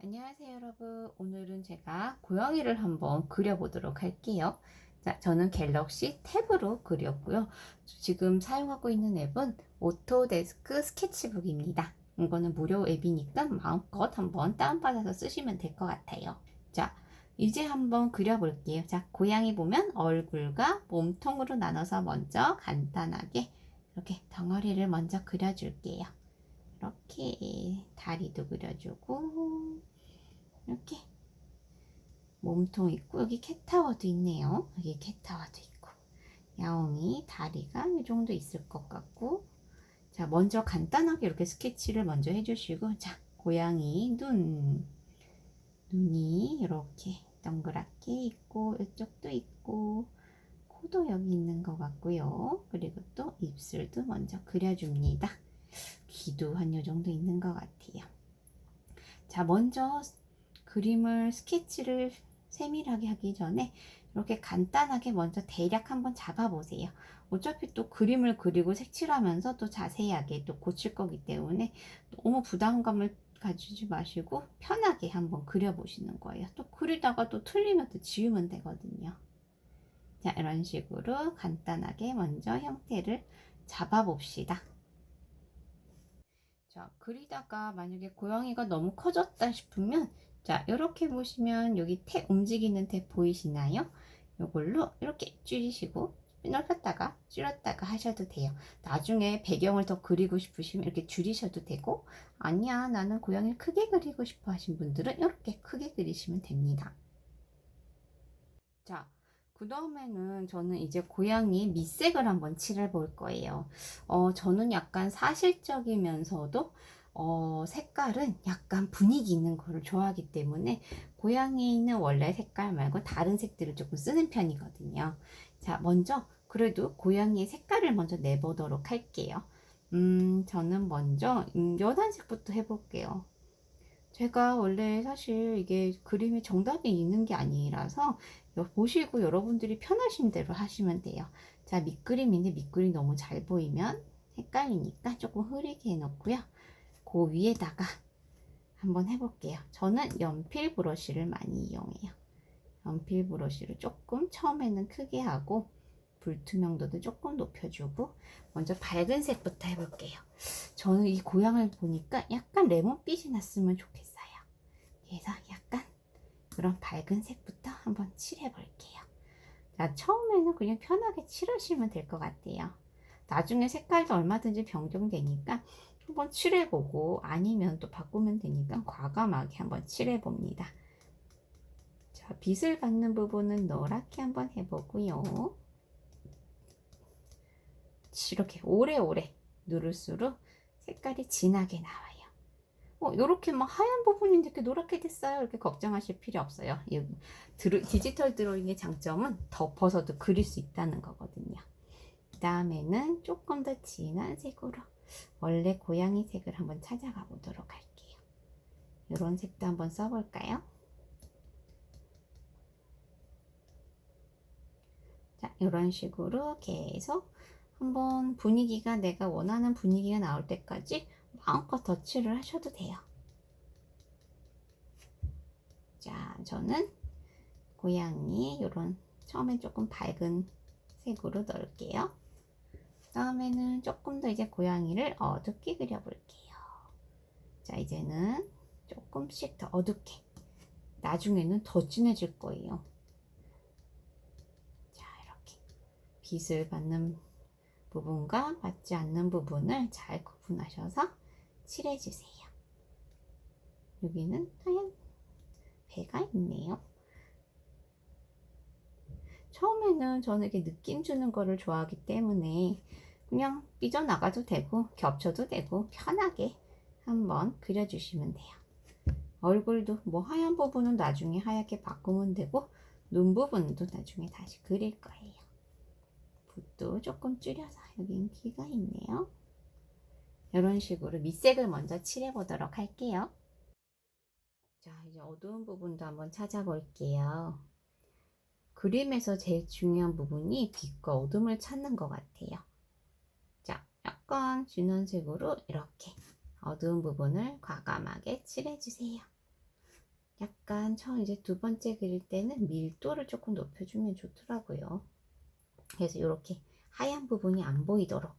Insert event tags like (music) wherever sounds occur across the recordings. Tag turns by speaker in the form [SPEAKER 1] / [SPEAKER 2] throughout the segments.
[SPEAKER 1] 안녕하세요 여러분. 오늘은 제가 고양이를 한번 그려보도록 할게요. 자 저는 갤럭시 탭으로 그렸고요. 지금 사용하고 있는 앱은 오토데스크 스케치북입니다. 이거는 무료 앱이니까 마음껏 한번 다운받아서 쓰시면 될 것 같아요. 자 이제 한번 그려볼게요. 자 고양이 보면 얼굴과 몸통으로 나눠서 먼저 간단하게 이렇게 덩어리를 먼저 그려줄게요. 이렇게 다리도 그려주고 이렇게 몸통 있고 여기 캣타워도 있네요. 여기 캣타워도 있고 야옹이 다리가 이 정도 있을 것 같고 자 먼저 간단하게 이렇게 스케치를 먼저 해주시고 자 고양이 눈 눈이 이렇게 동그랗게 있고 이쪽도 있고 코도 여기 있는 것 같고요. 그리고 또 입술도 먼저 그려줍니다. 귀도 한 요 정도 있는 것 같아요. 자, 먼저 그림을 스케치를 세밀하게 하기 전에 이렇게 간단하게 먼저 대략 한번 잡아보세요. 어차피 또 그림을 그리고 색칠하면서 또 자세하게 또 고칠 거기 때문에 너무 부담감을 가지지 마시고 편하게 한번 그려보시는 거예요. 또 그리다가 또 틀리면 또 지우면 되거든요. 자, 이런 식으로 간단하게 먼저 형태를 잡아봅시다. 자, 그리다가 만약에 고양이가 너무 커졌다 싶으면 자, 이렇게 보시면 여기 탭 움직이는 탭 보이시나요? 이걸로 이렇게 줄이시고 넓혔다가 줄였다가 하셔도 돼요. 나중에 배경을 더 그리고 싶으시면 이렇게 줄이셔도 되고 아니야 나는 고양이를 크게 그리고 싶어 하신 분들은 이렇게 크게 그리시면 됩니다. 자, 그 다음에는 저는 이제 고양이 밑색을 한번 칠해 볼 거예요. 어, 저는 약간 사실적이면서도 어, 색깔은 약간 분위기 있는 거를 좋아하기 때문에 고양이는 원래 색깔 말고 다른 색들을 조금 쓰는 편이거든요. 자, 먼저 그래도 고양이의 색깔을 먼저 내보도록 할게요. 음, 저는 먼저 음, 연한색부터 해볼게요. 제가 원래 사실 이게 그림에 정답이 있는 게 아니라서 보시고 여러분들이 편하신 대로 하시면 돼요. 자, 밑그림인데 밑그림 너무 잘 보이면 헷갈리니까 조금 흐리게 해놓고요. 그 위에다가 한번 해볼게요. 저는 연필 브러쉬를 많이 이용해요. 연필 브러쉬를 조금 처음에는 크게 하고 불투명도도 조금 높여주고 먼저 밝은 색부터 해볼게요. 저는 이 고양을 보니까 약간 레몬빛이 났으면 좋겠어요. 그래서 약간 그런 밝은 색부터 한번 칠해볼게요. 자, 처음에는 그냥 편하게 칠하시면 될 것 같아요. 나중에 색깔도 얼마든지 변경되니까 한번 칠해보고 아니면 또 바꾸면 되니까 과감하게 한번 칠해봅니다. 자, 빛을 받는 부분은 노랗게 한번 해보고요. 이렇게 오래오래 누를수록 색깔이 진하게 나와요. 어, 요렇게 막 하얀 부분인데 이렇게 노랗게 됐어요. 이렇게 걱정하실 필요 없어요. 이 드로, 디지털 드로잉의 장점은 덮어서도 그릴 수 있다는 거거든요. 그 다음에는 조금 더 진한 색으로 원래 고양이 색을 한번 찾아가 보도록 할게요. 이런 색도 한번 써볼까요? 자, 이런 식으로 계속 한번 분위기가 내가 원하는 분위기가 나올 때까지 마음껏 덧칠을 하셔도 돼요. 자, 저는 고양이 이런 처음엔 조금 밝은 색으로 넣을게요. 다음에는 조금 더 이제 고양이를 어둡게 그려볼게요. 자, 이제는 조금씩 더 어둡게. 나중에는 더 진해질 거예요. 자, 이렇게 빛을 받는 부분과 받지 않는 부분을 잘 구분하셔서 칠해주세요. 여기는 하얀 배가 있네요. 처음에는 저는 이렇게 느낌 주는 거를 좋아하기 때문에 그냥 삐져나가도 되고 겹쳐도 되고 편하게 한번 그려주시면 돼요. 얼굴도 뭐 하얀 부분은 나중에 하얗게 바꾸면 되고 눈 부분도 나중에 다시 그릴 거예요. 붓도 조금 줄여서 여긴 귀가 있네요. 이런 식으로 밑색을 먼저 칠해 보도록 할게요. 자, 이제 어두운 부분도 한번 찾아볼게요. 그림에서 제일 중요한 부분이 빛과 어둠을 찾는 것 같아요. 자, 약간 진한 색으로 이렇게 어두운 부분을 과감하게 칠해주세요. 약간 처음 이제 두 번째 그릴 때는 밀도를 조금 높여주면 좋더라고요. 그래서 이렇게 하얀 부분이 안 보이도록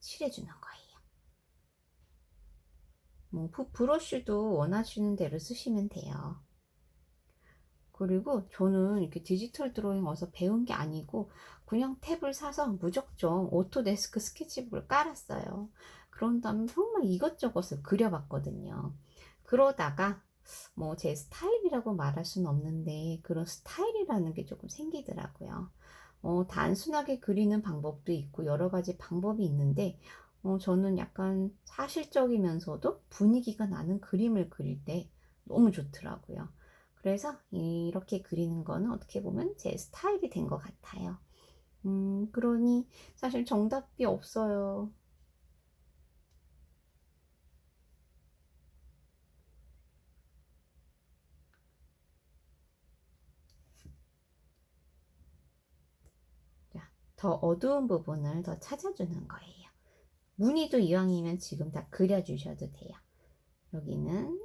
[SPEAKER 1] 칠해주는 거예요. 뭐 부- 브러쉬도 원하시는 대로 쓰시면 돼요. 그리고 저는 이렇게 디지털 드로잉 어서 배운 게 아니고 그냥 탭을 사서 무작정 오토데스크 스케치북을 깔았어요. 그런 다음에 정말 이것저것을 그려봤거든요. 그러다가 뭐 제 스타일이라고 말할 수는 없는데 그런 스타일이라는 게 조금 생기더라고요. 어, 단순하게 그리는 방법도 있고 여러 가지 방법이 있는데 어, 저는 약간 사실적이면서도 분위기가 나는 그림을 그릴 때 너무 좋더라고요. 그래서 이렇게 그리는 거는 어떻게 보면 제 스타일이 된 것 같아요. 음, 그러니 사실 정답이 없어요. 자, 더 어두운 부분을 더 찾아주는 거예요. 무늬도 이왕이면 지금 다 그려주셔도 돼요. 여기는,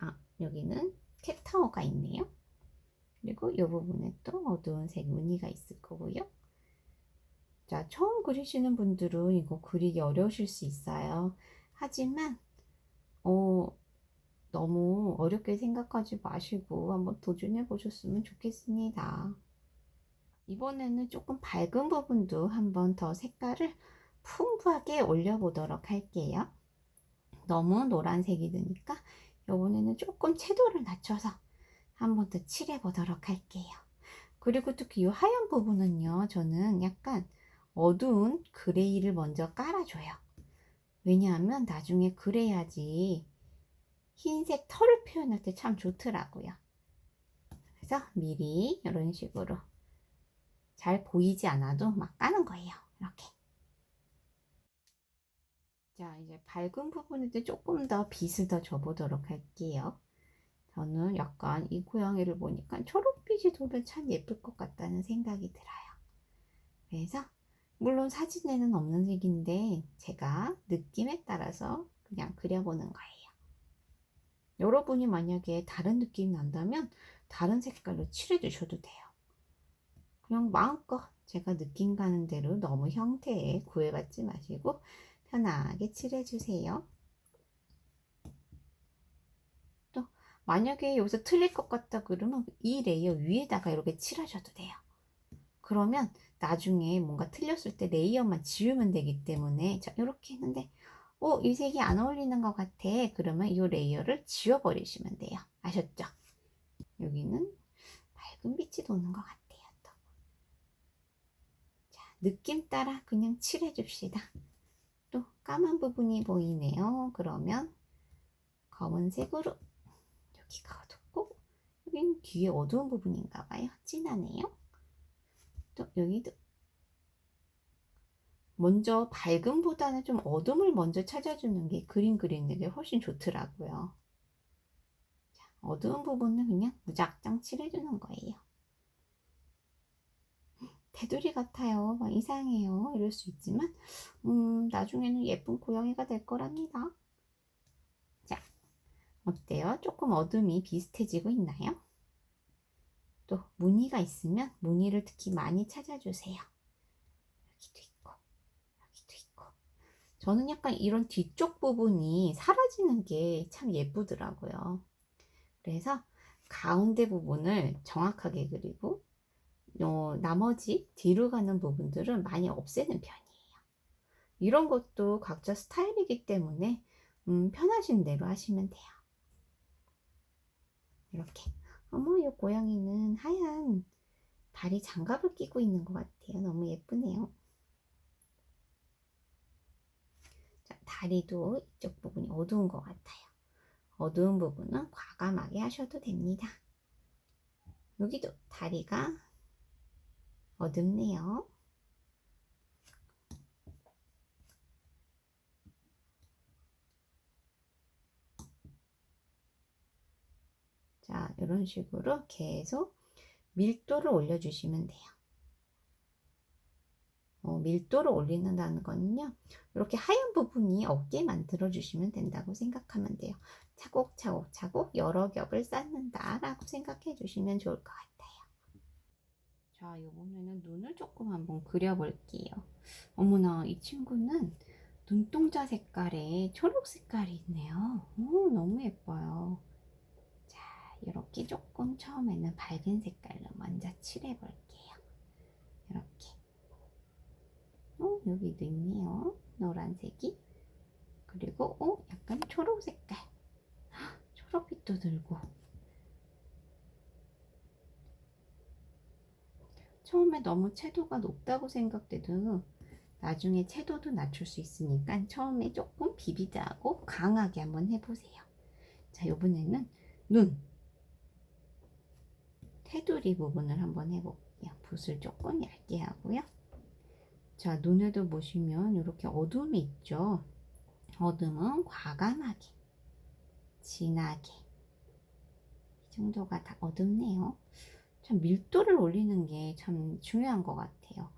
[SPEAKER 1] 아, 여기는 캣타워가 있네요. 그리고 이 부분에 또 어두운 색 무늬가 있을 거고요. 자, 처음 그리시는 분들은 이거 그리기 어려우실 수 있어요. 하지만, 어, 너무 어렵게 생각하지 마시고 한번 도전해 보셨으면 좋겠습니다. 이번에는 조금 밝은 부분도 한번 더 색깔을 풍부하게 올려보도록 할게요. 너무 노란색이 드니까 이번에는 조금 채도를 낮춰서 한 번 더 칠해 보도록 할게요. 그리고 특히 이 하얀 부분은요, 저는 약간 어두운 그레이를 먼저 깔아줘요. 왜냐하면 나중에 그래야지 흰색 털을 표현할 때 참 좋더라고요. 그래서 미리 이런 식으로 잘 보이지 않아도 막 까는 거예요. 이렇게. 자, 이제 밝은 부분에 조금 더 빛을 더 줘보도록 할게요. 저는 약간 이 고양이를 보니까 초록빛이 돌면 참 예쁠 것 같다는 생각이 들어요. 그래서 물론 사진에는 없는 색인데 제가 느낌에 따라서 그냥 그려보는 거예요. 여러분이 만약에 다른 느낌이 난다면 다른 색깔로 칠해 주셔도 돼요. 그냥 마음껏 제가 느낌 가는 대로 너무 형태에 구애받지 마시고 편하게 칠해 주세요. 또 만약에 여기서 틀릴 것 같다 그러면 이 레이어 위에다가 이렇게 칠하셔도 돼요. 그러면 나중에 뭔가 틀렸을 때 레이어만 지우면 되기 때문에 자 이렇게 했는데 어, 이 색이 안 어울리는 것 같아. 그러면 이 레이어를 지워버리시면 돼요. 아셨죠? 여기는 밝은 빛이 도는 것 같아요. 또. 자, 느낌 따라 그냥 칠해줍시다. 또 까만 부분이 보이네요. 그러면 검은색으로 여기가 어둡고 여기는 뒤에 어두운 부분인가 봐요. 진하네요. 또 여기도 먼저 밝음보다는 좀 어둠을 먼저 찾아주는 게 그림 그리는 게 훨씬 좋더라고요. 자, 어두운 부분은 그냥 무작정 칠해주는 거예요. 테두리 같아요. 막 이상해요. 이럴 수 있지만, 음, 나중에는 예쁜 고양이가 될 거랍니다. 자, 어때요? 조금 어둠이 비슷해지고 있나요? 또 무늬가 있으면 무늬를 특히 많이 찾아주세요. 여기도 있고, 여기도 있고. 저는 약간 이런 뒤쪽 부분이 사라지는 게 참 예쁘더라고요. 그래서 가운데 부분을 정확하게 그리고 어, 나머지 뒤로 가는 부분들은 많이 없애는 편이에요. 이런 것도 각자 스타일이기 때문에 음, 편하신 대로 하시면 돼요. 이렇게. 어머, 이 고양이는 하얀 다리 장갑을 끼고 있는 것 같아요. 너무 예쁘네요. 자, 다리도 이쪽 부분이 어두운 것 같아요. 어두운 부분은 과감하게 하셔도 됩니다. 여기도 다리가 어둡네요. 자, 이런 식으로 계속 밀도를 올려주시면 돼요. 어, 밀도를 올린다는 거는요. 이렇게 하얀 부분이 없게 만들어 주시면 된다고 생각하면 돼요. 차곡차곡 차곡 여러 겹을 쌓는다라고 생각해 주시면 좋을 것 같아요. 자, 이번에는 눈을 조금 한번 그려볼게요. 어머나, 이 친구는 눈동자 색깔에 초록 색깔이 있네요. 오, 너무 예뻐요. 자, 이렇게 조금 처음에는 밝은 색깔로 먼저 칠해 볼게요. 이렇게. 어, 여기도 있네요. 노란색이. 그리고, 어, 약간 초록 색깔. 헉, 초록빛도 들고. 처음에 너무 채도가 높다고 생각돼도 나중에 채도도 낮출 수 있으니까 처음에 조금 비비드하고 강하게 한번 해보세요. 자, 이번에는 눈. 테두리 부분을 한번 해볼게요. 붓을 조금 얇게 하고요. 자, 눈에도 보시면 이렇게 어둠이 있죠. 어둠은 과감하게, 진하게. 이 정도가 다 어둡네요. 참 밀도를 올리는 게 참 중요한 것 같아요.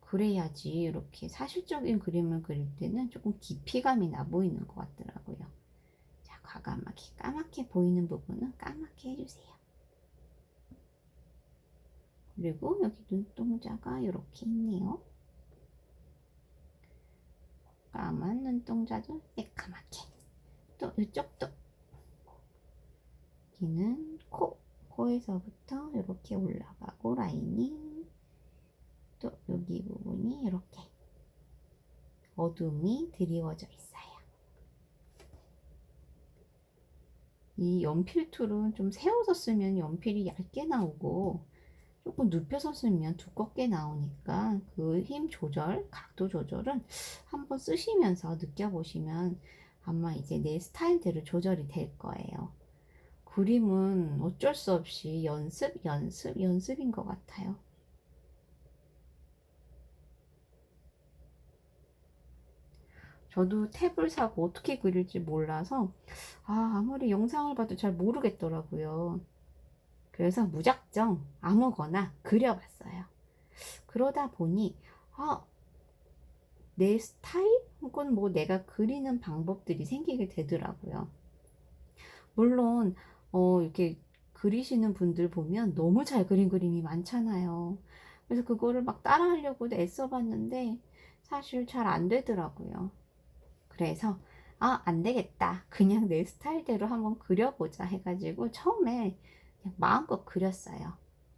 [SPEAKER 1] 그래야지 이렇게 사실적인 그림을 그릴 때는 조금 깊이감이 나 보이는 것 같더라고요. 자, 과감하게 까맣게 보이는 부분은 까맣게 해주세요. 그리고 여기 눈동자가 이렇게 있네요. 까만 눈동자도 새까맣게. 또 이쪽도. 여기는 코. 코에서부터 이렇게 올라가고 라인이 또 여기 부분이 이렇게 어둠이 드리워져 있어요. 이 연필 툴은 좀 세워서 쓰면 연필이 얇게 나오고 조금 눕혀서 쓰면 두껍게 나오니까 그 힘 조절, 각도 조절은 한번 쓰시면서 느껴보시면 아마 이제 내 스타일대로 조절이 될 거예요. 그림은 어쩔 수 없이 연습, 연습, 연습인 것 같아요. 저도 탭을 사고 어떻게 그릴지 몰라서 아, 아무리 영상을 봐도 잘 모르겠더라고요. 그래서 무작정 아무거나 그려봤어요. 그러다 보니 아, 내 스타일 혹은 뭐 내가 그리는 방법들이 생기게 되더라고요. 물론 어, 이렇게 그리시는 분들 보면 너무 잘 그린 그림이 많잖아요. 그래서 그거를 막 따라하려고 애써 봤는데 사실 잘 안 되더라고요. 그래서 아, 안 되겠다. 그냥 내 스타일대로 한번 그려보자 해가지고 처음에 마음껏 그렸어요.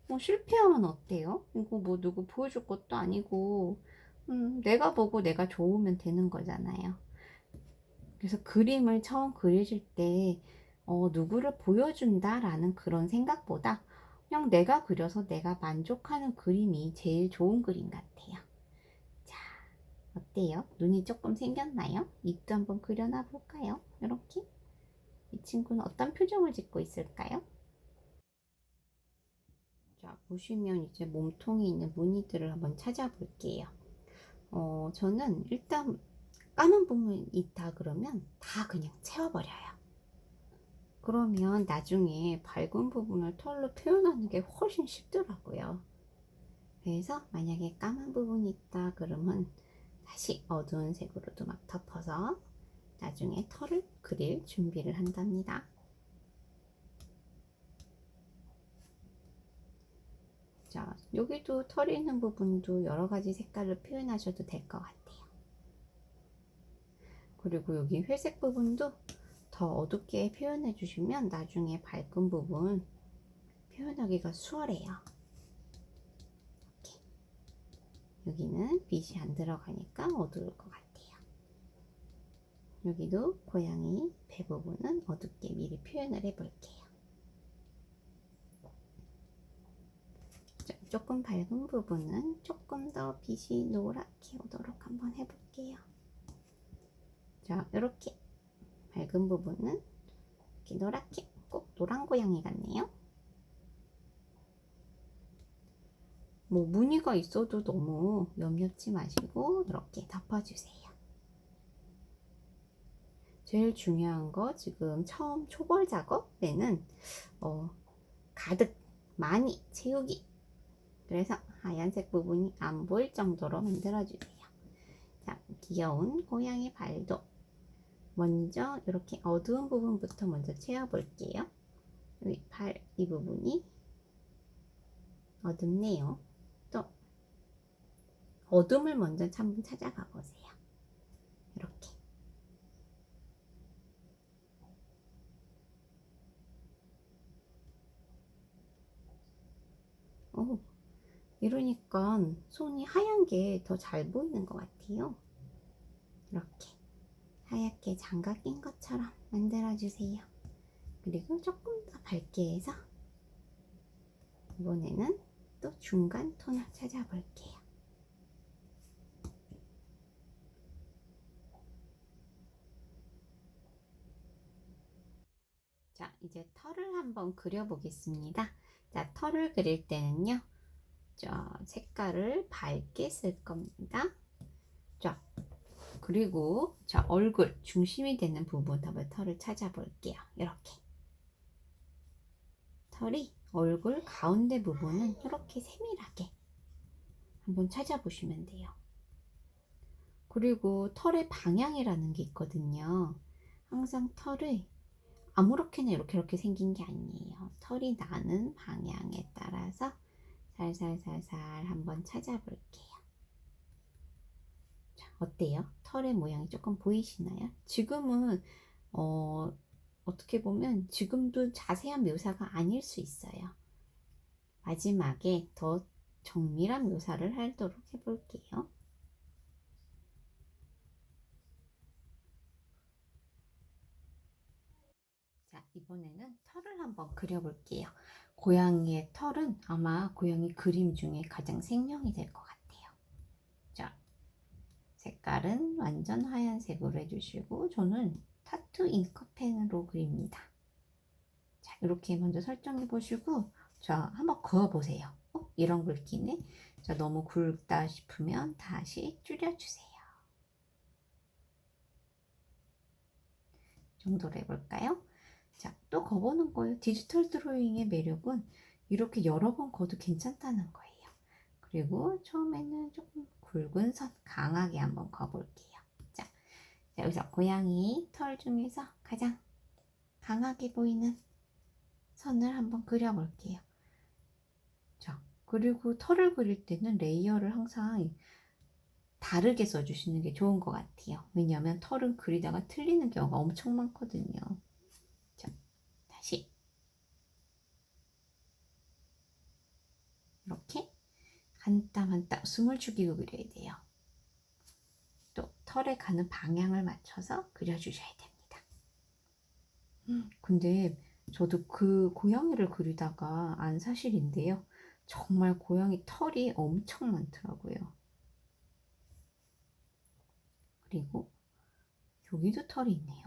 [SPEAKER 1] 뭐 실패하면 어때요? 이거 뭐 누구 보여줄 것도 아니고 음, 내가 보고 내가 좋으면 되는 거잖아요. 그래서 그림을 처음 그리실 때 어, 누구를 보여준다라는 그런 생각보다 그냥 내가 그려서 내가 만족하는 그림이 제일 좋은 그림 같아요. 자, 어때요? 눈이 조금 생겼나요? 입도 한번 그려놔 볼까요? 이렇게. 이 친구는 어떤 표정을 짓고 있을까요? 자, 보시면 이제 몸통에 있는 무늬들을 한번 찾아볼게요. 어, 저는 일단 까만 부분이 있다 그러면 다 그냥 채워버려요. 그러면 나중에 밝은 부분을 털로 표현하는 게 훨씬 쉽더라고요. 그래서 만약에 까만 부분이 있다 그러면 다시 어두운 색으로도 막 덮어서 나중에 털을 그릴 준비를 한답니다. 자, 여기도 털이 있는 부분도 여러 가지 색깔로 표현하셔도 될 것 같아요. 그리고 여기 회색 부분도 더 어둡게 표현해 주시면 나중에 밝은 부분 표현하기가 수월해요. 이렇게. 여기는 빛이 안 들어가니까 어두울 것 같아요. 여기도 고양이 배 부분은 어둡게 미리 표현을 해 볼게요. 조금 밝은 부분은 조금 더 빛이 노랗게 오도록 한번 해볼게요. 자, 이렇게 밝은 부분은 이렇게 노랗게 꼭 노란 고양이 같네요. 뭐 무늬가 있어도 너무 염렵지 마시고 이렇게 덮어주세요. 제일 중요한 거 지금 처음 초벌 작업 때는 어, 가득 많이 채우기 그래서 하얀색 부분이 안 보일 정도로 만들어주세요. 자, 귀여운 고양이 발도 먼저 이렇게 어두운 부분부터 먼저 채워볼게요. 여기 발, 이 부분이 어둡네요. 또 어둠을 먼저 한번 찾아가 보세요. 이렇게. 오, 이러니까 손이 하얀 게 더 잘 보이는 것 같아요. 이렇게 하얗게 장갑 낀 것처럼 만들어주세요. 그리고 조금 더 밝게 해서 이번에는 또 중간 톤을 찾아볼게요. 자, 이제 털을 한번 그려보겠습니다. 자, 털을 그릴 때는요. 자, 색깔을 밝게 쓸 겁니다. 자, 그리고 자, 얼굴 중심이 되는 부분 한번 털을 찾아볼게요. 이렇게. 털이 얼굴 가운데 부분은 이렇게 세밀하게 한번 찾아보시면 돼요. 그리고 털의 방향이라는 게 있거든요. 항상 털을 아무렇게나 이렇게 이렇게 생긴 게 아니에요. 털이 나는 방향에 따라서 살살살살 한번 찾아볼게요. 자, 어때요? 털의 모양이 조금 보이시나요? 지금은 어, 어떻게 보면 지금도 자세한 묘사가 아닐 수 있어요. 마지막에 더 정밀한 묘사를 하도록 해볼게요. 자, 이번에는 털을 한번 그려볼게요. 고양이의 털은 아마 고양이 그림 중에 가장 생명이 될 것 같아요. 자, 색깔은 완전 하얀색으로 해주시고 저는 타투 잉크펜으로 그립니다. 자, 이렇게 먼저 설정해 보시고 자, 한번 그어 보세요. 어? 이런 굵기네. 자, 너무 굵다 싶으면 다시 줄여주세요. 정도로 해볼까요? 자, 또 거보는 거예요. 디지털 드로잉의 매력은 이렇게 여러 번 거도 괜찮다는 거예요. 그리고 처음에는 조금 굵은 선 강하게 한번. 자, 자 여기서 고양이 털 중에서 가장 강하게 보이는 선을 한번 그려볼게요. 자, 그리고 털을 그릴 때는 레이어를 항상 다르게 써주시는 게 좋은 것 같아요. 왜냐하면 털은 그리다가 틀리는 경우가 엄청 많거든요. 자, 다시 이렇게 한 땀 한 땀 숨을 죽이고 그려야 돼요. 또 털에 가는 방향을 맞춰서 그려주셔야 됩니다. 음, 근데 저도 그 고양이를 그리다가 안 사실인데요. 정말 고양이 털이 엄청 많더라고요. 그리고 여기도 털이 있네요.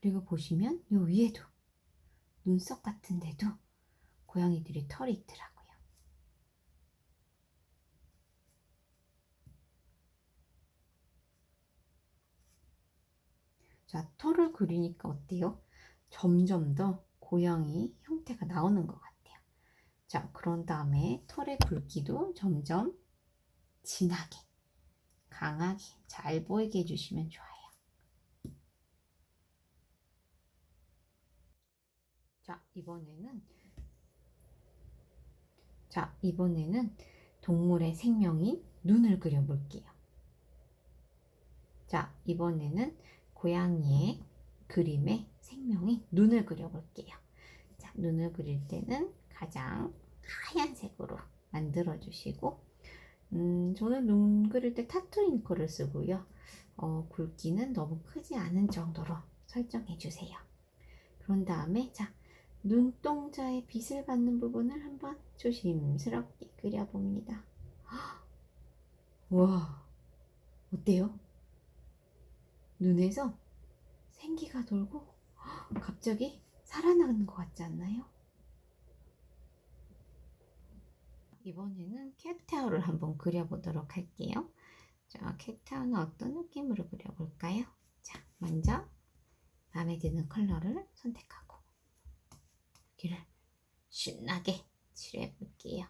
[SPEAKER 1] 그리고 보시면 요 위에도 눈썹 같은 데도 고양이들이 털이 있더라고요. 자, 털을 그리니까 어때요? 점점 더 고양이 형태가 나오는 것 같아요. 자, 그런 다음에 털의 굵기도 점점 진하게, 강하게 잘 보이게 해주시면 좋아요. 자, 이번에는 자, 이번에는 동물의 생명인 눈을 그려볼게요. 자, 이번에는 고양이의 그림의 생명인 눈을 그려볼게요. 자, 눈을 그릴 때는 가장 하얀색으로 만들어 주시고, 음, 저는 눈 그릴 때 타투 잉크를 쓰고요. 어, 굵기는 너무 크지 않은 정도로 설정해 주세요. 그런 다음에, 자, 눈동자의 빛을 받는 부분을 한번 조심스럽게 그려봅니다. (gasps) 와, 어때요? 눈에서 생기가 돌고 갑자기 살아나는 것 같지 않나요? 이번에는 캣타워를 한번 그려보도록 할게요. 자, 캣타워는 어떤 느낌으로 그려볼까요? 자, 먼저 마음에 드는 컬러를 선택하고 여기를 신나게 칠해볼게요.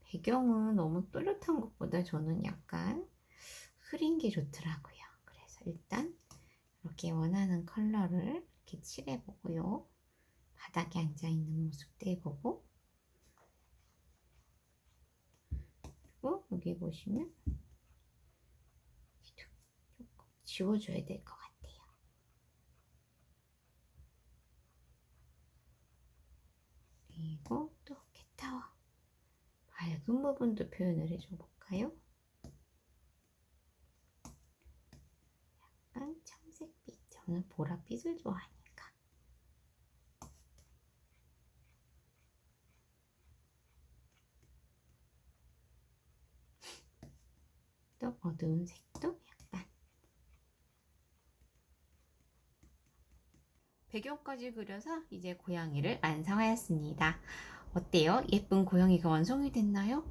[SPEAKER 1] 배경은 너무 또렷한 것보다 저는 약간 흐린 게 좋더라고요. 그래서 일단 이렇게 원하는 컬러를 이렇게 칠해보고요. 바닥에 앉아있는 모습도 해보고 그리고 여기 보시면 조금 지워줘야 될 것 같아요. 그리고 또 캣타워 밝은 부분도 표현을 해줘 볼까요? 약간 청색빛 저는 보랏빛을 좋아하니까 또 어두운 색도 약간 배경까지 그려서 이제 고양이를 완성하였습니다. 어때요? 예쁜 고양이가 완성이 됐나요?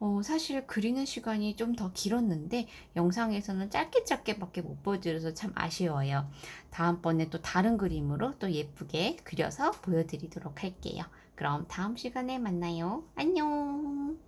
[SPEAKER 1] 어, 사실 그리는 시간이 좀 더 길었는데 영상에서는 짧게 짧게 밖에 못 보여드려서 참 아쉬워요. 다음번에 또 다른 그림으로 또 예쁘게 그려서 보여드리도록 할게요. 그럼 다음 시간에 만나요. 안녕!